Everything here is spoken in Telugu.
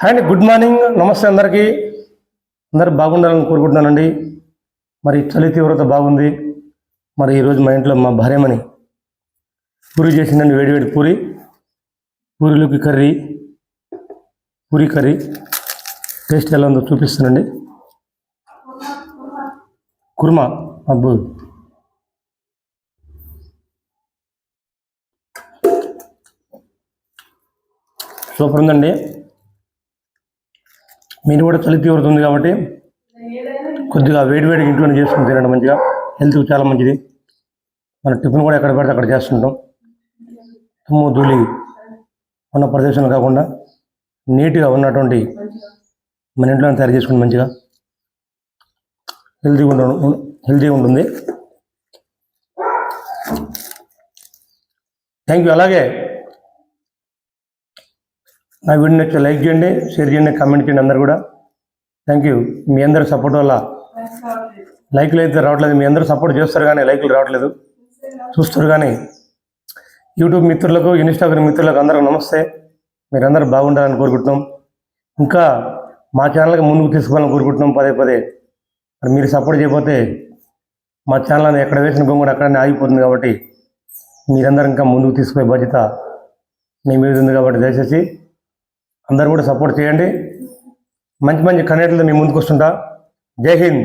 హాయ్ అండి గుడ్ మార్నింగ్ నమస్తే అందరికీ. అందరు బాగుండాలని కోరుకుంటున్నానండి. మరి చలి తీవ్రత బాగుంది. మరి ఈరోజు మా ఇంట్లో మా భార్యమని పూరి చేసిందండి వేడివేడి పూరి. పూరిలోకి కర్రీ పూరి కర్రీ. టేస్ట్ ఎలా ఉందో చూపిస్తానండి. కుర్మా అబ్బు. సూపర్ ఉందండి. మీరు కూడా చలి తీవ్రత ఉంది కాబట్టి కొద్దిగా వేడివేడిగా ఇంట్లోనే చేసుకుని తినడం మంచిగా. హెల్త్కి చాలా మంచిది. మన టిఫిన్ కూడా ఎక్కడ పెడితే అక్కడ చేస్తుంటాం. తుమ్ము ధూళి ఉన్న ప్రదేశంలో కాకుండా నీట్గా ఉన్నటువంటి మన ఇంట్లోనే తయారు చేసుకుని మంచిగా హెల్తీగా ఉండ హెల్తీగా ఉంటుంది. థ్యాంక్ యూ అలాగే నా వీడియో నచ్చితే లైక్ చేయండి షేర్ చేయండి కామెంట్ చేయండి అందరు కూడా. థ్యాంక్ యూ మీ అందరి సపోర్ట్ వల్ల. లైక్లు అయితే రావట్లేదు మీ అందరూ సపోర్ట్ చేస్తారు కానీ లైక్లు రావట్లేదు. చూస్తారు కానీ. యూట్యూబ్ మిత్రులకు ఇన్స్టాగ్రామ్ మిత్రులకు అందరికి నమస్తే. మీరందరూ బాగుండాలని కోరుకుంటున్నాం. ఇంకా మా ఛానల్కి ముందుకు తీసుకోవాలని కోరుకుంటున్నాం పదే పదే. మరి మీరు సపోర్ట్ చేయకపోతే మా ఛానల్ ఎక్కడ వేసిన గొంగుడు అక్కడనే ఆగిపోతుంది కాబట్టి మీరందరూ ఇంకా ముందుకు తీసుకునే బాధ్యత మీ మీద ఉంది కాబట్టి దయచేసి అందరు కూడా సపోర్ట్ చేయండి. మంచి మంచి కన్నెట్లతో మీ ముందుకు వస్తుంటా. జై హింద్.